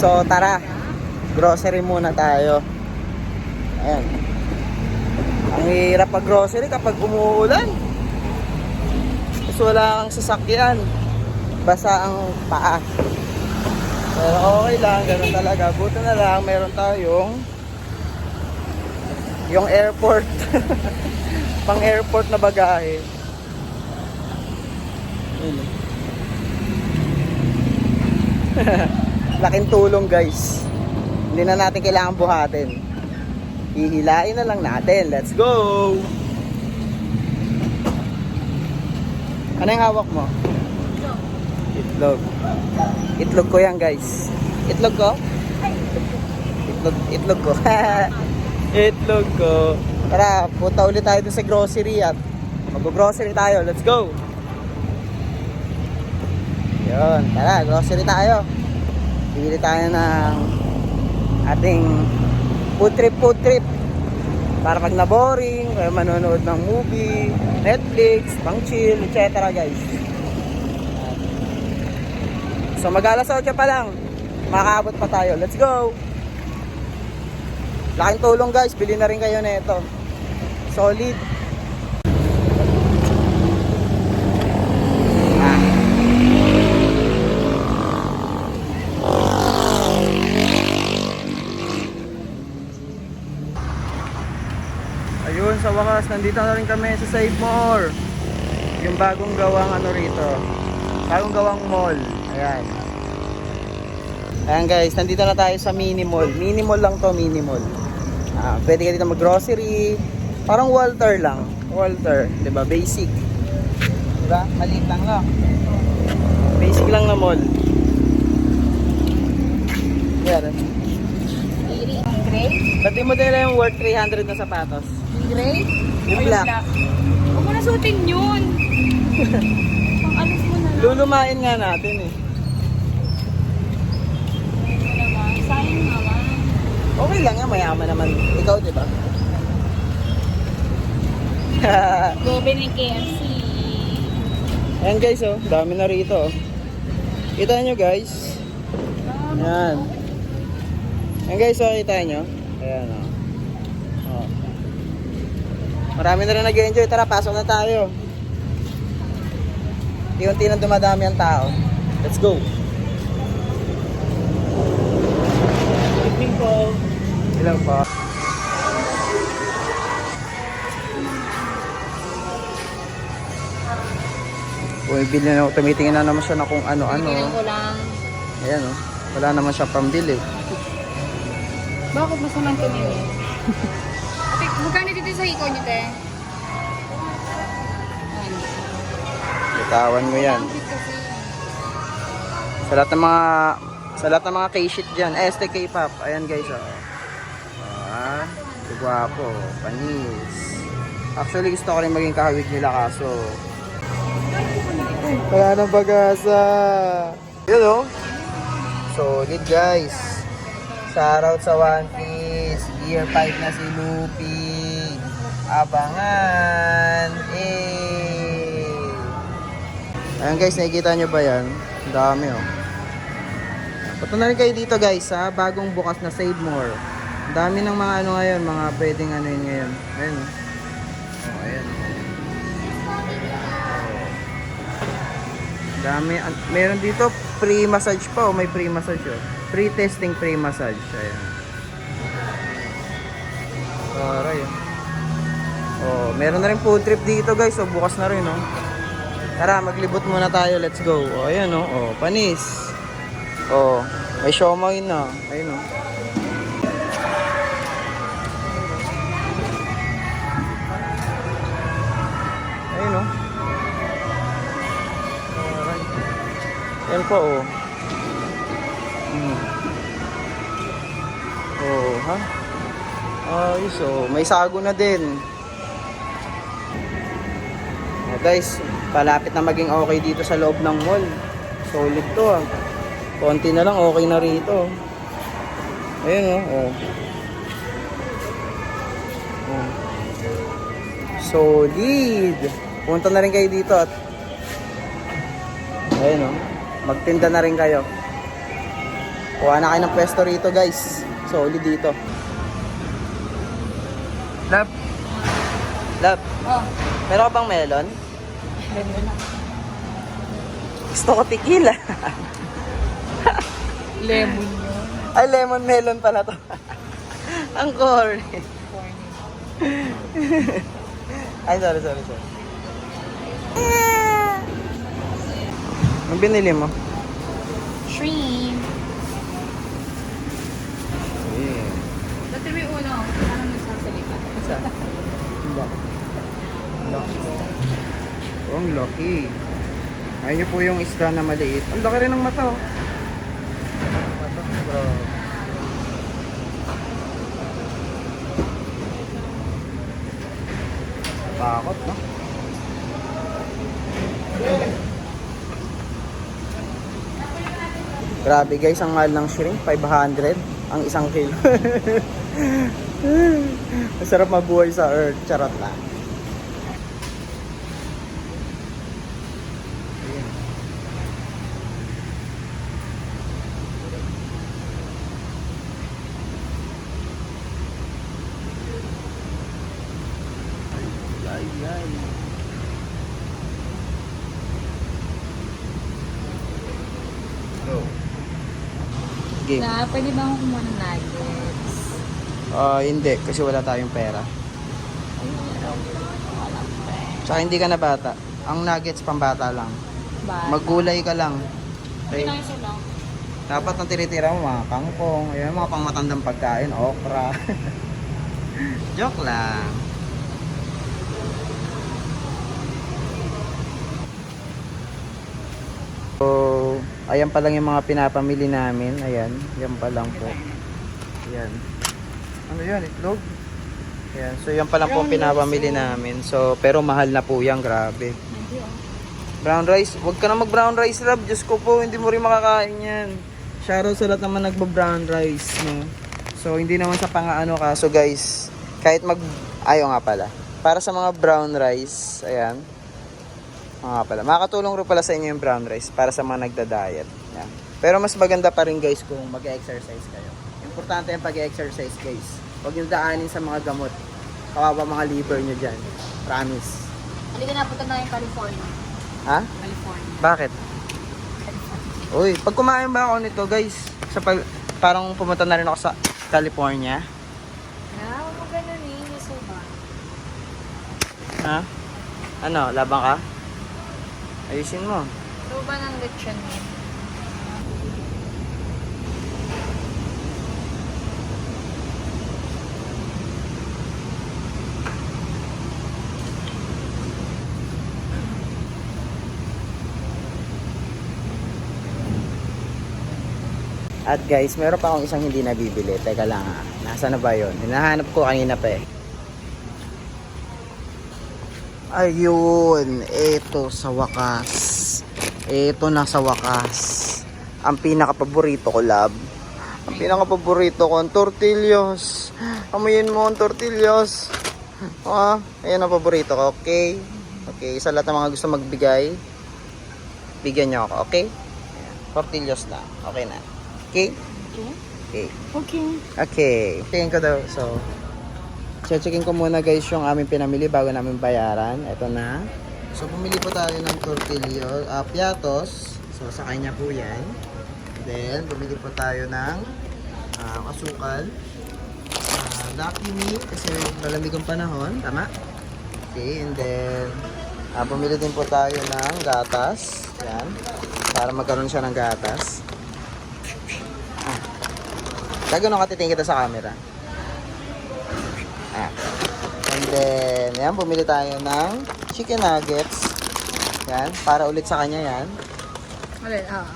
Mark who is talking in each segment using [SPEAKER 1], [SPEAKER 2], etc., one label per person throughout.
[SPEAKER 1] So tara, grocery muna tayo. Ayan. Ang hirap pag grocery kapag umuulan. Kasi wala kang sasakyan. Basa ang paa. Pero okay lang, ganun talaga. Buto na lang, meron tayong yung airport. Pang airport na bagahe. Yun. Laking tulong guys. Hindi na natin kailangan buhatin. Hihilain na lang natin. Let's go! Ano yung hawak mo? Itlog. Itlog ko yan guys. Itlog ko? Itlog, itlog ko. itlog ko. Tara, punta ulit tayo dun sa grocery at mag-grocery tayo. Let's go! Yun, tara, grocery tayo. Bibili tayo ng ating food trip, food trip. Para pag na-boring, kaya manonood ng movie, Netflix, pang chill, etc. guys. So mag alas 8 pa lang, makakaabot pa tayo. Let's go! Laking tulong guys, bili na rin kayo nito. Solid. Sa wakas, nandito na rin kami sa Save More. Yung bagong gawang ano rito. Bagong gawang mall. Ayan. Ayan guys, nandito na tayo sa mini mall. Mini mall lang to, mini mall. Ah, pwede ka dito mag-grocery. Parang Walter lang. Walter, 'di ba? Basic. 'Di ba? Maliit lang, no? Basic lang na mall. Yan. Dati mo din yung worth 300 na sapatos.
[SPEAKER 2] Gray?
[SPEAKER 1] Yung black.
[SPEAKER 2] Huwag mo na suotin yun. Pang alis mo na lang.
[SPEAKER 1] Lulumain nga natin eh.
[SPEAKER 2] Ano naman? Sayang naman.
[SPEAKER 1] Okay lang yan, mayaman naman. Ikaw, di ba?
[SPEAKER 2] Gobe ng KFC.
[SPEAKER 1] Ayan guys, oh. Dami na rito, oh. Kita nyo guys. Ayan. Ayan guys, oh. Kita nyo. Ayan, oh. Marami na rin nag-enjoy. Tara, pasok na tayo. Unti na dumadami ang tao. Let's go. Good evening po. Hello po. Bumibili na ako. Tumitingin na naman siya na kung ano-ano.
[SPEAKER 2] Tingnan ko lang.
[SPEAKER 1] Ayan oh. Wala naman siya pambili.
[SPEAKER 2] Bakit mas naman tumingin? Dito sa hiko niyo, te?
[SPEAKER 1] Bitawan mo yan. Sa lahat ng mga sa lahat ng mga K-shit dyan. Eh, STK Pop. Ayan guys oh. Ah, si Guwapo. Panis. Actually gusto ko rin maging kahawig nila kaso wala nang pag-asa. Yun oh. Solid guys. Shoutout sa One Piece. Year 5 na si Luffy. Abangan. Eh. Ayan guys, nakikita nyo ba yan? Dami oh. Punta na rin kayo dito guys ha, bagong bukas na Save More. Dami ng mga ano ngayon, mga pwedeng ano yun ngayon. Ayan oh. Oh. Ang Dami, meron dito free massage pa oh, may free massage oh. Free testing free massage. Ayan. Aray oh. Oh, meron na rin food trip dito guys, so bukas na rin oh. Tara, maglibot muna tayo. Let's go. O, ayan o. Oh. panis. O, may siomay na. Ayun o. Ayun o. Aray. Yan po o. Hmm. Oh, ha? Ayos o. May sago na din. Guys, palapit na maging okay dito sa loob ng mall. Solid to ah. Konti na lang okay na rito. Ayun oh. oh. oh. Solid. Punta na rin kayo dito at Ayun oh. Magtinda na rin kayo. Kuha na kayo ng pwesto rito guys. Solid dito. Love. Love.
[SPEAKER 2] Oh.
[SPEAKER 1] Meron ka bang melon? Gusto ko tequila.
[SPEAKER 2] Lemon yun.
[SPEAKER 1] Ay, lemon melon pala to. Ang corny.
[SPEAKER 2] Corny.
[SPEAKER 1] Ay, sorry, sorry, sorry. Ang binili mo?
[SPEAKER 2] Shrimp. Dati may una ako. Parang nagsasalita.
[SPEAKER 1] Hindi. Laki. Oh, ang laki. Ayun niyo po yung isda na maliit. Ang laki rin ng mata, oh. Mata, bro. Takot, no? Grabe guys, ang mahal ng shrimp, 500 ang isang kilo. Masarap mabuhay sa earth, charot lang. Ay, ay. Go.
[SPEAKER 2] Na, pwede ba akong kumuha ng nuggets?
[SPEAKER 1] Ah, hindi, kasi wala tayong pera. Tsaka hindi ka na bata. Ang nuggets pambata lang.
[SPEAKER 2] Ba?
[SPEAKER 1] Maggulay ka lang. Okay?
[SPEAKER 2] Isa lang.
[SPEAKER 1] Dapat ang tinitira mo mga kangkong, ayan, mga pangmatandang pagkain, okra. Joke lang. So, ayan pa lang yung mga pinapamili namin. Ayan, yan pa lang po. Ayan. Ano yan, itlog? Ayan, so yan pa lang po pinapamili namin. So, pero mahal na po yan, grabe. Brown rice, wag ka na mag brown rice love. Diyos ko po, hindi mo rin makakain yan. Shoutout sa lahat naman nagba brown rice, no? So, hindi naman sa pangaano ka. So, guys, kahit mag... Ayaw nga pala. Para sa mga brown rice, ayan. Mga pala. Makakatulong rin pala sa inyo yung brown rice para sa mga nagda-diet. Yan. Pero mas maganda pa rin guys kung mag-exercise kayo. Importante yung pag-exercise guys. Huwag yung daanin sa mga gamot. Kawawa mga liver nyo dyan. Promise.
[SPEAKER 2] Halika na, punta na yung California.
[SPEAKER 1] Ha?
[SPEAKER 2] California.
[SPEAKER 1] Bakit? Uy, pag kumain ba ako nito, guys, sa pag, parang pumunta na rin ako sa California.
[SPEAKER 2] Ah, huwag mo ganun eh. Nasuba.
[SPEAKER 1] Ha? Ano, labang ka? Ayusin mo.
[SPEAKER 2] Suba ng lechon eh.
[SPEAKER 1] At guys, meron pa akong isang hindi nabibili. Teka lang ha. Nasaan na ba yun? Hinahanap ko kanina pa eh. Ayun, eto sa wakas. Eto na sa wakas. Ang pinaka-paborito ko, love. Ang pinaka-paborito ko, ang tortillos. Amuyin mo ang tortillos. Ah, ayan ang paborito ko, okay? Okay, sa lahat ng mga gusto magbigay, bigyan niyo ako, okay? Tortillos na, okay na. Okay?
[SPEAKER 2] Okay.
[SPEAKER 1] Okay.
[SPEAKER 2] Okay.
[SPEAKER 1] Okay. Tingin ko daw. So, checkin ko muna guys yung aming pinamili bago namin bayaran. Ito na. So, bumili po tayo ng tortillo, uh, piatos. So, sa kanya po yan. Then, bumili po tayo ng uh, asukal. Uh, lucky meat kasi malamig panahon. Tama? Okay. And then, uh, bumili din po tayo ng gatas. Yan. Para magkaroon siya ng gatas. Gagano ka titingin kita sa camera. And then, yan, bumili tayo ng chicken nuggets. Yan, para ulit sa kanya yan.
[SPEAKER 2] Ulit, oo.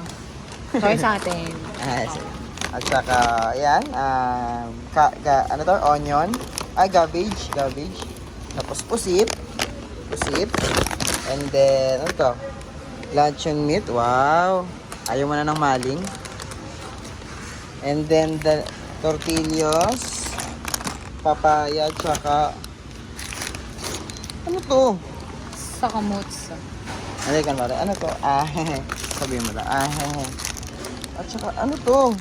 [SPEAKER 2] Sorry sa atin.
[SPEAKER 1] Ah, sige. At saka, yan, um, ka, ka, ano to, onion. Ay, cabbage, cabbage. Tapos pusit. Pusit. And then, ano to? Luncheon meat, wow. Ayaw mo na ng maling. And then, the tortillos, papaya, tsaka, ano to?
[SPEAKER 2] Sa kamutsa.
[SPEAKER 1] Ano kan pare? Ano to? Ah, sabihin mo lang. Ah, at saka, ano to?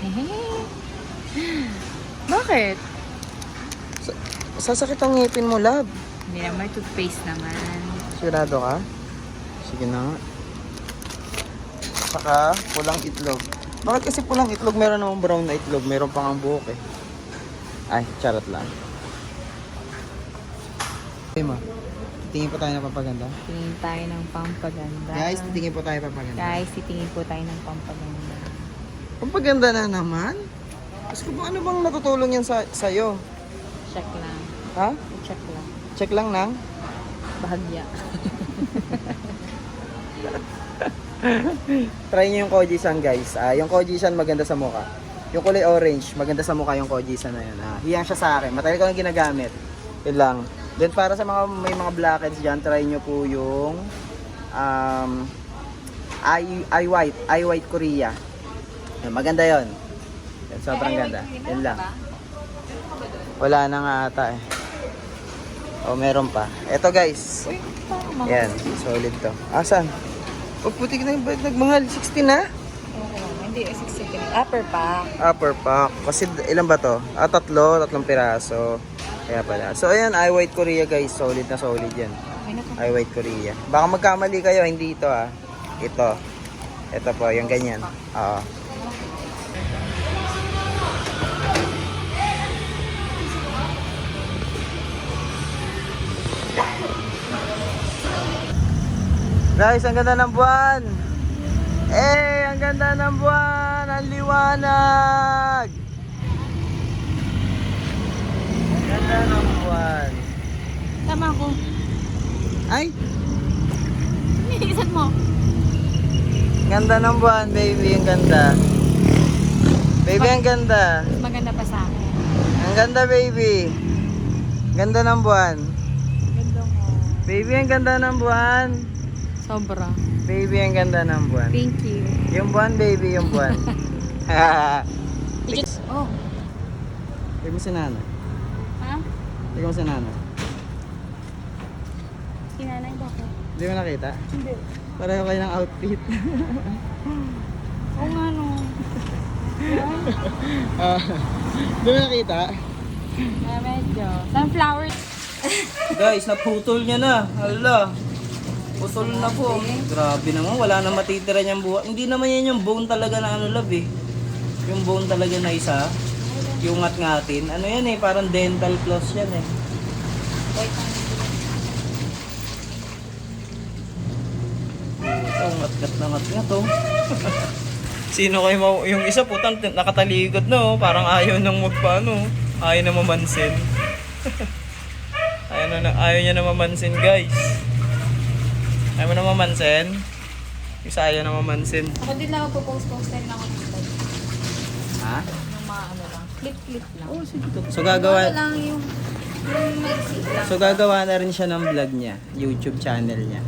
[SPEAKER 2] Bakit?
[SPEAKER 1] Sasakit ang ngipin mo, love.
[SPEAKER 2] Hindi naman, toothpaste naman.
[SPEAKER 1] Sigurado ka? Sige na nga. Saka, pulang itlog. Bakit kasi pulang itlog? Meron namang brown na itlog. Meron pang ang buhok eh. Ay, charot lang. Okay mo. Titingin po tayo ng papaganda.
[SPEAKER 2] Tingin tayo ng pampaganda.
[SPEAKER 1] Guys, titingin po tayo papaganda.
[SPEAKER 2] Guys, titingin po tayo ng pampaganda.
[SPEAKER 1] Pampaganda na naman? Kasi kung ano bang natutulong yan sa sa'yo?
[SPEAKER 2] Check lang.
[SPEAKER 1] Ha?
[SPEAKER 2] Check lang.
[SPEAKER 1] Check lang nang?
[SPEAKER 2] Bahagya.
[SPEAKER 1] Try nyo yung Kojisan guys. Ah, yung Kojisan maganda sa mukha. Yung kulay orange, maganda sa mukha yung Kojisan na yun. Ah, hiyang siya sa akin. Matagal ko nang ginagamit. Yun lang. Then para sa mga may mga blackheads dyan, try nyo po yung um, eye, eye white, eye white Korea. Yan, maganda yon. Yan, sobrang ganda. Yun lang. Wala na nga ata eh. O, meron pa. Eto guys. Yan, solid to. Asan? Oh, putik na yung bike nagmahal. 60 na?
[SPEAKER 2] Lang. Hindi, 63. Upper pa.
[SPEAKER 1] Upper pack. Kasi ilan ba to? Ah, tatlo. Tatlong piraso. Kaya pala. So, ayan, I White Korea guys. Solid na solid yan. I White Korea. Baka magkamali kayo. Hindi ito ah. Ito. Ito po, yung ganyan. Oo. Guys, ang ganda ng buwan. Eh, ang ganda ng buwan. Ang liwanag. Ang ganda ng buwan.
[SPEAKER 2] Tama ko.
[SPEAKER 1] Ay,
[SPEAKER 2] Iniisan mo.
[SPEAKER 1] ganda ng buwan, baby. Ang ganda. Baby, ang ganda.
[SPEAKER 2] Mas maganda pa sa akin.
[SPEAKER 1] Ang ganda, baby. Ganda ng buwan.
[SPEAKER 2] Ganda mo.
[SPEAKER 1] Baby, ang ganda ng buwan.
[SPEAKER 2] Sobra.
[SPEAKER 1] Baby, ang ganda ng buwan.
[SPEAKER 2] Thank you.
[SPEAKER 1] Yung buwan, baby, yung buwan.
[SPEAKER 2] Oh.
[SPEAKER 1] Tignan mo si Nana.
[SPEAKER 2] Ha?
[SPEAKER 1] Tignan mo si Nana.
[SPEAKER 2] Sinanay ba ko?
[SPEAKER 1] Hindi mo nakita?
[SPEAKER 2] Hindi.
[SPEAKER 1] Pareho kayo ng outfit.
[SPEAKER 2] Oo nga no.
[SPEAKER 1] Ah, Hindi mo nakita?
[SPEAKER 2] Ah, medyo. Sunflower.
[SPEAKER 1] Guys, naputol niya na. Hala. Putol na po. Grabe naman, wala na matitira niyang buhay. Hindi naman yan yung bone talaga na ano love eh. Yung bone talaga na isa. Yung ngat-ngatin. Ano yan eh, parang dental floss yan eh. Ito, ngat-ngat na ngat-ngat oh. Sino kayo mau... Yung isa putang nakataligod na oh. Parang ayaw nang magpaano. Ayaw na mamansin. ayaw, na, ayaw niya na mamansin guys. Ayaw mo na mamansin? Isa ayaw na mamansin.
[SPEAKER 2] Ako din lang ako post-post din ako dito.
[SPEAKER 1] Ha?
[SPEAKER 2] Yung mga ano lang. Clip-clip lang.
[SPEAKER 1] Oh, sige to. So
[SPEAKER 2] Ano
[SPEAKER 1] gagawa...
[SPEAKER 2] lang yung yung maiksi lang.
[SPEAKER 1] So gagawa na rin siya ng vlog niya. YouTube channel niya.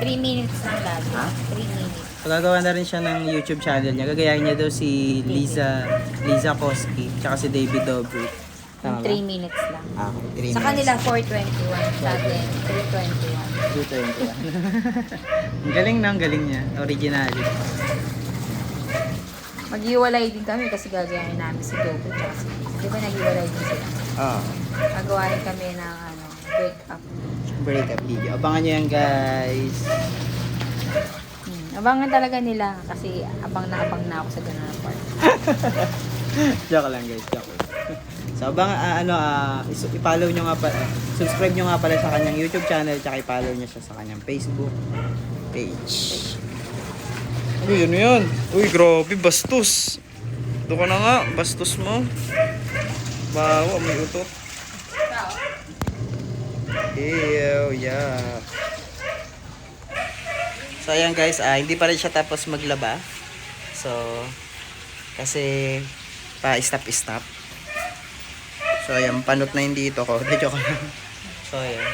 [SPEAKER 2] 3 minutes lang lagi.
[SPEAKER 1] Ha?
[SPEAKER 2] 3 minutes.
[SPEAKER 1] So gagawa na rin siya ng YouTube channel niya. Gagayahin niya daw si Liza Liza Koski tsaka si David Dobrik. Tama ba?
[SPEAKER 2] 3 minutes lang.
[SPEAKER 1] Ah, okay. 3
[SPEAKER 2] Sa kanila 421. Sa atin 321.
[SPEAKER 1] ang galing na, ang galing niya. Originality.
[SPEAKER 2] Maghiwalay din kami kasi gagayahin namin si Dobo tsaka si Di ba naghiwalay din sila?
[SPEAKER 1] Oh,
[SPEAKER 2] Gagawa rin kami ng ano, break up.
[SPEAKER 1] breakup video. Abangan niyo yan, guys.
[SPEAKER 2] Hmm. Abangan talaga nila kasi abang na abang na ako sa ganun na part.
[SPEAKER 1] Joke lang, guys. Joke lang. So, abang, ah, ano, is- i-follow nyo nga pala, subscribe nyo nga pala sa kanyang YouTube channel, tsaka i-follow nyo siya sa kanyang Facebook page. Uy, ano yan? Uy, grabe, bastos. Ka na nga, bastos mo. Bawa, may utot. Ew, yeah. So, ayan guys, ah, hindi pa rin siya tapos maglaba. So, kasi pa-stop-stop. So, ayan, panot na hindi ito ko. De, joke lang. So, ayan.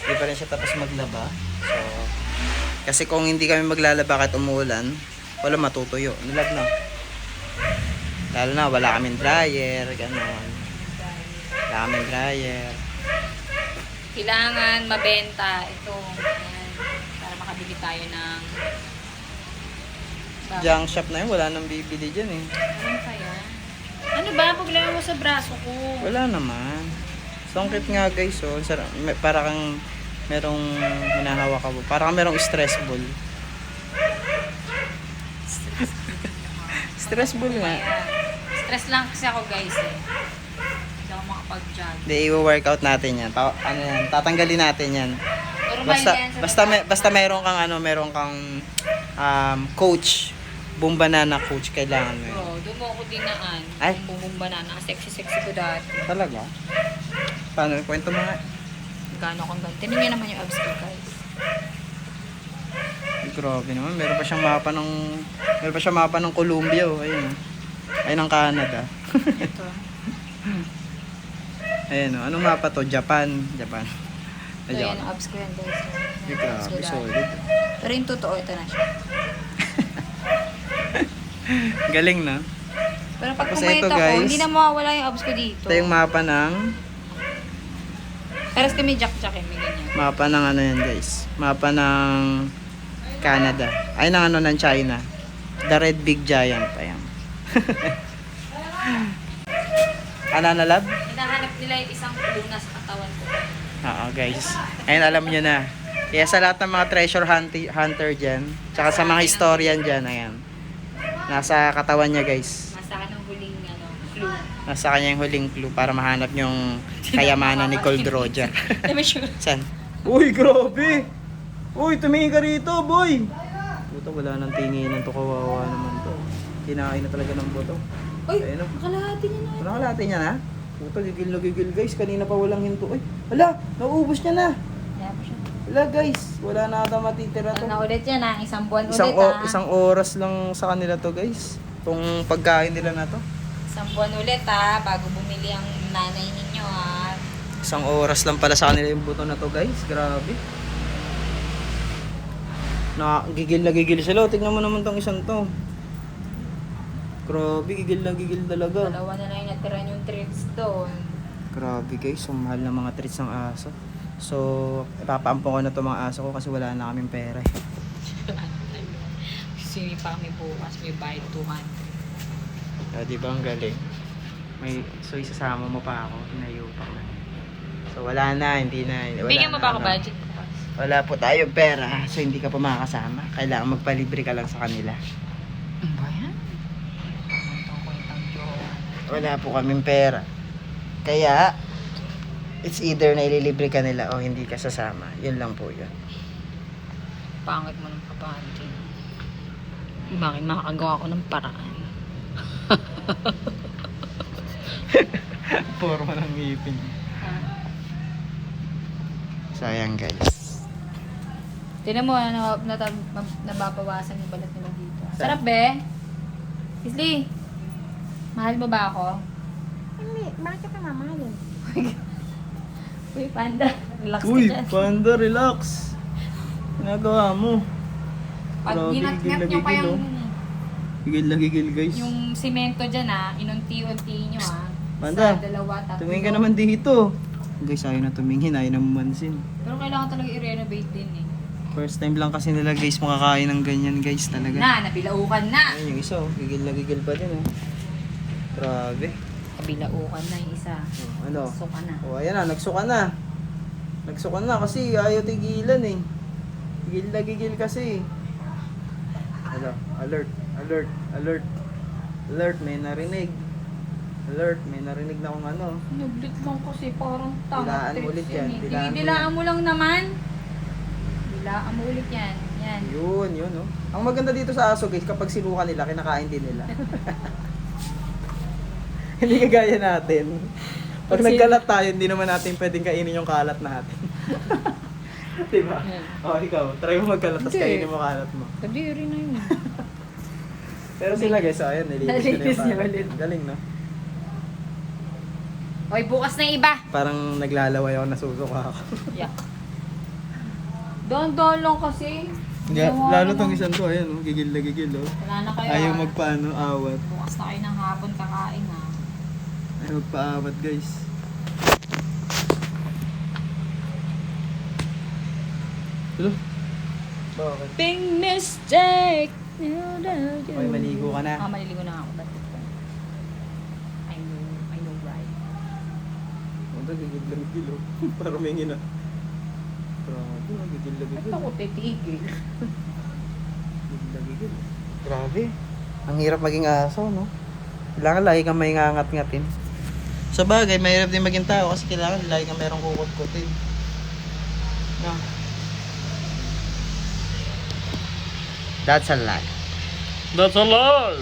[SPEAKER 1] Hindi pa rin siya tapos maglaba. So, kasi kung hindi kami maglalaba kahit umuulan, wala matutuyo. Nilag na. Lalo na, wala kaming dryer, gano'n. Wala kaming dryer.
[SPEAKER 2] Kailangan mabenta ito. Ayan, para makabili tayo ng
[SPEAKER 1] junk shop na yun, wala nang bibili dyan eh.
[SPEAKER 2] Ano kaya? Ano ba? Problema mo sa braso ko.
[SPEAKER 1] Wala naman. Songkit nga guys, oh. Sarap. May- Para kang merong hinahawak ka. Para kang merong stress ball. stress ball nga.
[SPEAKER 2] Stress lang kasi ako guys eh. Hindi ako makapag-jog.
[SPEAKER 1] Hindi, i-workout natin yan. Ta- ano yan, tatanggalin natin yan.
[SPEAKER 2] Normal
[SPEAKER 1] Basta,
[SPEAKER 2] yan sa
[SPEAKER 1] basta, may, basta meron kang ano, meron kang um, coach. Boom banana coach, kailangan mo yun.
[SPEAKER 2] Dinaan.
[SPEAKER 1] Ay.
[SPEAKER 2] Yung bumumba na. Sexy-sexy ko dati.
[SPEAKER 1] Talaga? Paano? Kwento mo nga.
[SPEAKER 2] Gano'n kang ganito. Tingnan niyo naman yung abs ko guys.
[SPEAKER 1] Grabe naman. Meron pa siyang mapa ng meron pa siyang mapa ng Colombia oh. Ayun. oh. Ay ng Canada.
[SPEAKER 2] Ito.
[SPEAKER 1] Ayun oh. Anong mapa to? Japan. Japan. Ay,
[SPEAKER 2] yan,
[SPEAKER 1] Japan.
[SPEAKER 2] abs ko yan guys.
[SPEAKER 1] Ay, grabe. Solid.
[SPEAKER 2] Pero yung totoo, ito na siya.
[SPEAKER 1] Galing na.
[SPEAKER 2] Pero pag
[SPEAKER 1] Tapos
[SPEAKER 2] pumayat
[SPEAKER 1] ito,
[SPEAKER 2] ako,
[SPEAKER 1] guys.
[SPEAKER 2] hindi na mawawala yung abs ko dito.
[SPEAKER 1] Ito yung mapa ng
[SPEAKER 2] Pero kami jack-jack eh, may ganyan.
[SPEAKER 1] mapa ng ano yan guys. Mapa ng Canada. Ay ng ano ng China. The Red Big Giant. Ayan. ano na lab?
[SPEAKER 2] Hinahanap nila yung isang luna sa katawan ko.
[SPEAKER 1] Oo guys. Ayun alam nyo na. Kaya sa lahat ng mga treasure hunter dyan, tsaka sa mga historian dyan, ayan. Nasa katawan niya guys.
[SPEAKER 2] Nasa akin ang huling ano, clue.
[SPEAKER 1] Nasa kanya yung huling clue para mahanap yung kayamanan ni Cold Roger. San? Uy, grabe! Uy, tumingin ka rito, boy! Puta, wala nang tinginan to. Kawawa naman to. Kinain na talaga ng buto.
[SPEAKER 2] Uy,
[SPEAKER 1] Ayun na.
[SPEAKER 2] makalahati niya na.
[SPEAKER 1] Kalate niya na? Puta, gigil na gigil guys. Kanina pa walang hinto. Uy, hala, nauubos niya na. Wala guys, wala na ata matitira to.
[SPEAKER 2] Ano ulit yan ah, isang buwan
[SPEAKER 1] Isang,
[SPEAKER 2] ulit
[SPEAKER 1] o-
[SPEAKER 2] ah.
[SPEAKER 1] isang oras lang sa kanila to guys. Itong pagkain nila na to.
[SPEAKER 2] Isang buwan ulit ah, bago bumili ang nanay ninyo ah.
[SPEAKER 1] Isang oras lang pala sa kanila yung buto na to guys. Grabe. Na, gigil na gigil sila. Tingnan mo naman tong isang to. Grabe, gigil na gigil talaga.
[SPEAKER 2] Dalawa na lang yung natira yung treats doon.
[SPEAKER 1] Grabe guys, ang mahal ng mga treats ng aso. So, ipapaampon ko na to mga aso ko kasi wala na kaming pera. eh.
[SPEAKER 2] Sini pa kami bukas, may bayad 200.
[SPEAKER 1] Ah, di ba ang galing? May, so isasama mo pa ako, hinayo pa ko. So wala na, hindi na. Wala
[SPEAKER 2] Bigyan mo
[SPEAKER 1] na,
[SPEAKER 2] ba ako
[SPEAKER 1] ano.
[SPEAKER 2] budget bukas?
[SPEAKER 1] Wala po tayong pera, so hindi ka pa makakasama. Kailangan magpalibre ka lang sa kanila.
[SPEAKER 2] Ano ba yan? Itong kwentang joke.
[SPEAKER 1] Wala po kaming pera. Kaya, it's either na ililibre ka nila o hindi ka sasama. Yun lang po yun.
[SPEAKER 2] Pangit mo ng kabante. Bakit makakagawa ko ng paraan?
[SPEAKER 1] Forma ng ngipin. Sayang guys.
[SPEAKER 2] Tinan mo, ano, nata, mab- nababawasan yung balat nila dito. Sarap, be? Isli, mahal mo ba ako? Hindi, bakit ka mamahalin? Uy, panda, relax ka
[SPEAKER 1] Uy,
[SPEAKER 2] dyan.
[SPEAKER 1] panda, relax. Ginagawa mo.
[SPEAKER 2] Pag
[SPEAKER 1] Grabe,
[SPEAKER 2] ginat-ngat nyo pa
[SPEAKER 1] gigil,
[SPEAKER 2] yung,
[SPEAKER 1] Gigil na gigil guys.
[SPEAKER 2] yung simento dyan ha, inunti-unti nyo ha.
[SPEAKER 1] Panda,
[SPEAKER 2] Isa, dalawa, tatlo.
[SPEAKER 1] Tumingin ka naman dito. Guys, ayaw na tumingin, ayaw na mamansin.
[SPEAKER 2] Pero kailangan talaga i-renovate din eh.
[SPEAKER 1] First time lang kasi nila guys makakain ng ganyan guys talaga.
[SPEAKER 2] Na, nabilaukan na.
[SPEAKER 1] Ayun yung isa oh, gigil na gigil pa din oh. Grabe.
[SPEAKER 2] Nabilaukan na yung isa.
[SPEAKER 1] Oh, ano?
[SPEAKER 2] Suka na.
[SPEAKER 1] Oh, ayan na, nagsuka na. Nagsuka na kasi ayaw tigilan eh. Gigil na gigil kasi. Ano? Alert, alert, alert. Alert, may narinig. Alert, may narinig na kung ano.
[SPEAKER 2] Naglit lang kasi parang
[SPEAKER 1] Dilaan
[SPEAKER 2] tama.
[SPEAKER 1] mo ulit yan,
[SPEAKER 2] eh.
[SPEAKER 1] dilaan mo
[SPEAKER 2] Dilaan mo lang naman. Dilaan mo ulit yan. Yan.
[SPEAKER 1] Yun, yun oh. Ang maganda dito sa aso guys, kapag sinuka nila, kinakain din nila. Hindi kagaya natin. Pag
[SPEAKER 2] Pag sin-
[SPEAKER 1] nagkalat tayo, hindi naman natin pwedeng kainin yung kalat natin. diba?
[SPEAKER 2] Yan.
[SPEAKER 1] Oh, ikaw, try mo magkalat, tapos
[SPEAKER 2] Hindi.
[SPEAKER 1] kainin mo kalat mo.
[SPEAKER 2] Kadiri na yun.
[SPEAKER 1] Pero sila guys, oh, ayan, nilinis ko na
[SPEAKER 2] Nalinis
[SPEAKER 1] yung
[SPEAKER 2] niya ulit.
[SPEAKER 1] Galing, no?
[SPEAKER 2] Hoy, bukas na yung iba.
[SPEAKER 1] Parang naglalaway ako, nasusuka ako.
[SPEAKER 2] Yak. Doon-doon lang kasi. Ginawa
[SPEAKER 1] Lalo
[SPEAKER 2] naman.
[SPEAKER 1] tong isang to, ayan, oh, gigil na gigil, oh.
[SPEAKER 2] Wala na kayo.
[SPEAKER 1] Ayaw
[SPEAKER 2] ah.
[SPEAKER 1] magpaano, awat.
[SPEAKER 2] Bukas na kayo ng hapon kakain ha.
[SPEAKER 1] Ayaw magpaawat, guys. Hello? Bakit?
[SPEAKER 2] Big mistake
[SPEAKER 1] Okay, maligo ka na.
[SPEAKER 2] Ah, maliligo na ako. That's it. I know, I know right.
[SPEAKER 3] Ang gigil-gigil oh. Para may ngina. Grabe, ang
[SPEAKER 2] Ba't
[SPEAKER 3] gigil-gigil.
[SPEAKER 2] ako titigil?
[SPEAKER 3] Gigil-gigil.
[SPEAKER 1] Grabe. Ang hirap maging aso, no? Kailangan lagi kang may ngangat-ngatin. Sa bagay, mahirap din maging tao kasi kailangan lagi kang merong kukot-kutin. No? That's a lie.
[SPEAKER 3] That's a lie!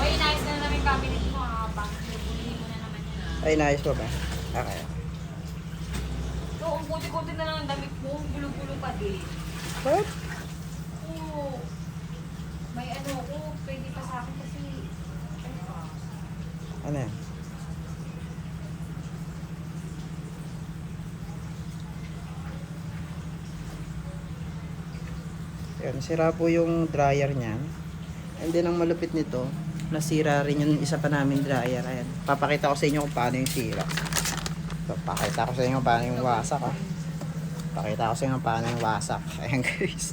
[SPEAKER 2] Uy, inayos na namin cabinet mo ha. Mo na naman ha?
[SPEAKER 1] Ay, naayos ko ba? Okay.
[SPEAKER 2] So, ang kuti-kuti na lang ang damit mo. Gulo-gulo pa din.
[SPEAKER 1] What?
[SPEAKER 2] Oo. May ano ko, pwede pa sa akin kasi... Ano?
[SPEAKER 1] Ano yan? Yan, sira po yung dryer niyan. And then ang malupit nito, nasira rin yung isa pa namin dryer. Ayan. Papakita ko sa inyo kung paano yung sira. Papakita ko sa inyo kung paano yung wasak ha. Pakita ko sa inyo kung paano yung wasak. Ayan guys.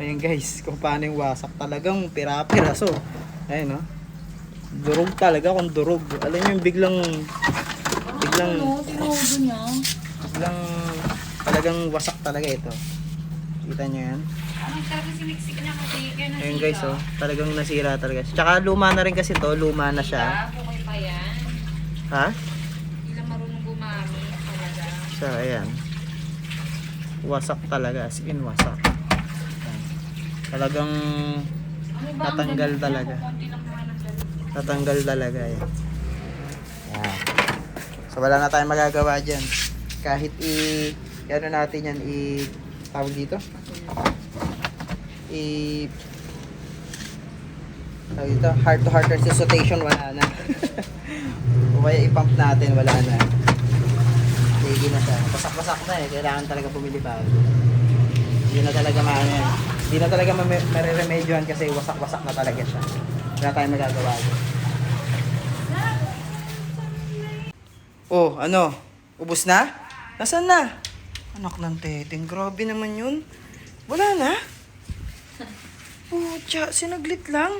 [SPEAKER 1] Ayan guys, kung paano yung wasak. Talagang pira-piraso. Ayan no. Durog talaga kung durog. Alam niyo yung biglang biglang
[SPEAKER 2] Ano, tinudo niya.
[SPEAKER 1] biglang talagang wasak talaga ito. Kita niyo yan? Ayun guys oh, talagang nasira talaga. Tsaka luma na rin kasi to, luma na siya.
[SPEAKER 2] Diba? Pa yan.
[SPEAKER 1] Ha?
[SPEAKER 2] Hindi lang marunong gumamit talaga.
[SPEAKER 1] So ayan. Wasak talaga, as in wasak. Ayan. Talagang
[SPEAKER 2] Ano
[SPEAKER 1] Natanggal talaga. Natanggal talaga yan. Ayan. So wala na tayong magagawa dyan. Kahit i... ano natin yan, i... tawag dito? I... tawag dito, heart to heart resuscitation, wala na. o kaya i-pump natin, wala na. Sige na siya. Basak-basak na eh. Kailangan talaga bumili bago. Hindi na talaga maano. Hindi na talaga mareremedyohan kasi wasak-wasak na talaga siya. Wala tayong magagawa. Oh, ano? Ubus na? Nasaan na? Anak ng teteng, grabe naman yun. Wala na? Pucha, sinaglit lang.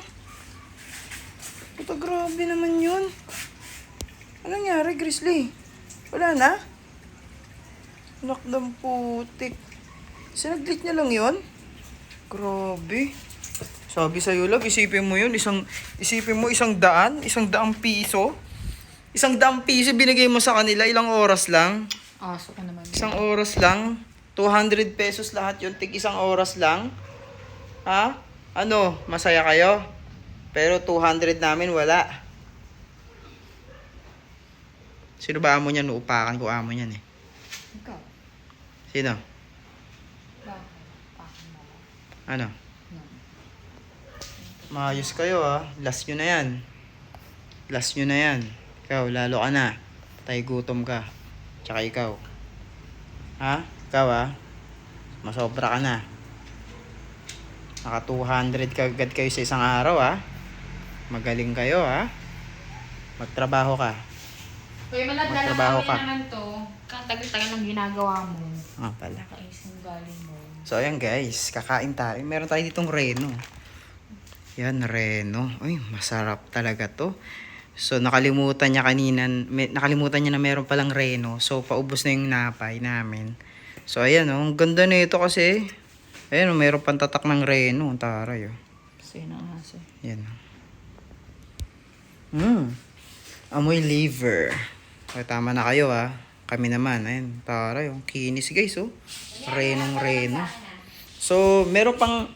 [SPEAKER 1] Puta, grabe naman yun. Anong nangyari, Grizzly? Wala na? Anak ng putik. Sinaglit niya lang yun? Grabe. Sabi sa'yo, love, isipin mo yun, isang, isipin mo isang daan, isang daang piso. Isang daang piso binigay mo sa kanila, ilang oras lang.
[SPEAKER 2] Aso ka naman.
[SPEAKER 1] Isang oras lang. 200 pesos lahat yun, tig isang oras lang. Ha? Ano, masaya kayo? Pero 200 namin wala. Sino ba amo niyan? Uupakan ko amo niyan eh.
[SPEAKER 2] Ikaw.
[SPEAKER 1] Sino? Ano? Maayos kayo ah. Last nyo na yan. Last nyo na yan. Ikaw, lalo ka na. Tay gutom ka. Tsaka ikaw. Ha? Ikaw ah. Masobra ka na. Naka 200 kagad kayo sa isang araw ah. Magaling kayo ah. Magtrabaho ka.
[SPEAKER 2] Malad,
[SPEAKER 1] Magtrabaho
[SPEAKER 2] lalakawin
[SPEAKER 1] ka.
[SPEAKER 2] naman to. Tagal-tagal ng ginagawa mo.
[SPEAKER 1] Ah, pala.
[SPEAKER 2] Nakaisang galing mo.
[SPEAKER 1] So, ayan guys, kakain tayo. Meron tayo ditong reno. Yan, reno. Uy, masarap talaga to. So, nakalimutan niya kanina, may, nakalimutan niya na meron palang reno. So, paubos na yung napay namin. So, ayan oh, ang ganda na ito kasi. Ayan oh, meron pang tatak ng reno. Ang taray oh.
[SPEAKER 2] Kasi na.
[SPEAKER 1] Yan. Hmm. Amoy liver. Okay, tama na kayo ah. Kami naman, ayun. Taray, oh. Kinis guys, oh. Renong reno. So, meron pang